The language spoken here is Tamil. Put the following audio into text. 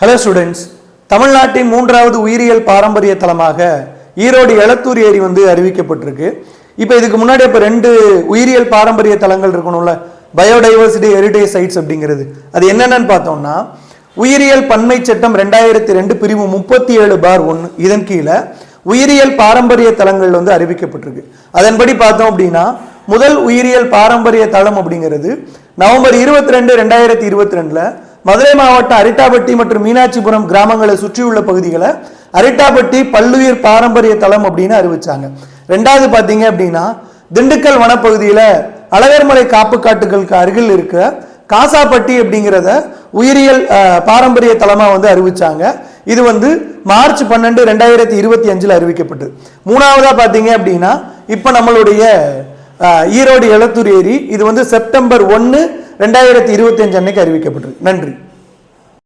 ஹலோ ஸ்டூடெண்ட்ஸ் தமிழ்நாட்டின் மூன்றாவது உயிரியல் பாரம்பரிய தலமாக ஈரோடு எளத்தூர் ஏரி வந்து அறிவிக்கப்பட்டிருக்கு. இப்போ இதுக்கு முன்னாடி இப்போ ரெண்டு உயிரியல் பாரம்பரிய தலங்கள் இருக்கணும்ல பயோடைவர்சிட்டி ஹெரிடேஜ் சைட்ஸ் அப்படிங்கிறது. அது என்னென்னு பார்த்தோம்னா உயிரியல் பன்மை சட்டம் ரெண்டாயிரத்தி ரெண்டு பிரிவு முப்பத்தி ஏழு பார் ஒன்று இதன் கீழே உயிரியல் பாரம்பரிய தலங்கள் வந்து அறிவிக்கப்பட்டிருக்கு. அதன்படி பார்த்தோம் அப்படின்னா முதல் உயிரியல் பாரம்பரிய தளம் அப்படிங்கிறது நவம்பர் இருபத்தி ரெண்டு ரெண்டாயிரத்தி இருபத்தி ரெண்டில் மதுரை மாவட்டம் அரிட்டாபட்டி மற்றும் மீனாட்சிபுரம் கிராமங்களை சுற்றியுள்ள பகுதிகளை அரிட்டாபட்டி பல்லுயிர் பாரம்பரிய தளம் அப்படின்னு அறிவிச்சாங்க. ரெண்டாவது பார்த்தீங்க அப்படின்னா திண்டுக்கல் வனப்பகுதியில் அழகர்மலை காப்பு காட்டுகளுக்கு அருகில் இருக்க காசாப்பட்டி அப்படிங்கிறத உயிரியல் பாரம்பரிய தலமாக வந்து அறிவிச்சாங்க. இது வந்து மார்ச் பன்னெண்டு ரெண்டாயிரத்தி இருபத்தி அஞ்சில் அறிவிக்கப்பட்டது. மூணாவதாக பார்த்தீங்க அப்படின்னா இப்போ நம்மளுடைய ஈரோடு எழுத்தூர் ஏரி இது வந்து செப்டம்பர் ஒன்று ரெண்டாயிரத்தி இருபத்தி அஞ்சு அன்னைக்கு அறிவிக்கப்பட்டிருக்கு நன்றி.